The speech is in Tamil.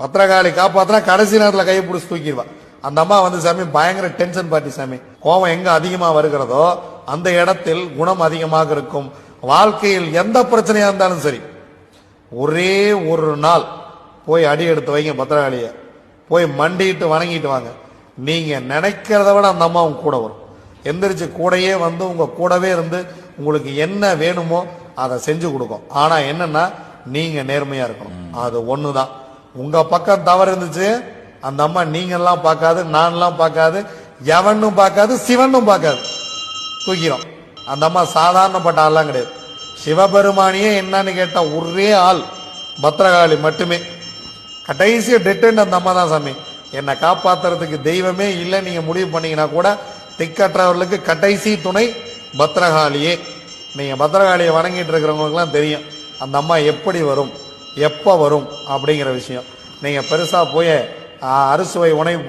பத்திரகாளி காப்பாத்தினா கடைசி நேரத்தில் கையை பிடிச்சி தூக்கிடுவா. அந்த அம்மா வந்து சாமி பயங்கர டென்ஷன் பாட்டி சாமி. கோபம் எங்க அதிகமா வருகிறதோ அந்த இடத்தில் குணம் அதிகமாக இருக்கும். வாழ்க்கையில் எந்த பிரச்சனையா இருந்தாலும் சரி ஒரே ஒரு நாள் போய் அடி எடுத்து வைங்க பத்திரகாளிய. போய் மண்டிட்டு வணங்கிட்டு வாங்க. நீங்க நினைக்கிறத விட அந்த அம்மா உங்க கூட வரும். எந்திரிச்சு கூடயே வந்து உங்க கூடவே இருந்து உங்களுக்கு என்ன வேணுமோ அதை செஞ்சு கொடுக்கும். ஆனா என்னன்னா நீங்க நேர்மையா இருக்கணும். அது ஒண்ணுதான். உங்க பக்கம் தவறு இருந்துச்சு அந்த அம்மா நீங்க எல்லாம் பார்க்காது நான்லாம் பார்க்காது எவனும் பார்க்காது சிவனும் பார்க்காது. தூக்கிறோம் அந்த அம்மா சாதாரணப்பட்ட ஆள்லாம் கிடையாது. சிவபெருமானியே என்னன்னு கேட்டால் ஒரே ஆள் பத்ரகாளி மட்டுமே. கடைசி டெட்டுன்னு அந்த அம்மா தான் சாமி. என்னை காப்பாத்துறதுக்கு தெய்வமே இல்லை நீங்கள் முடிவு பண்ணீங்கன்னா கூட திக்கற்றவர்களுக்கு கடைசி துணை பத்ரகாளியே நீங்கள் பத்ரகாளியை வணங்கிட்டு இருக்கிறவங்களுக்குலாம் தெரியும் அந்த அம்மா எப்படி வரும். எப்போ வரும் அப்படிங்கிற விஷயம். நீங்க பெருசா போய் அறுசுவை உணவு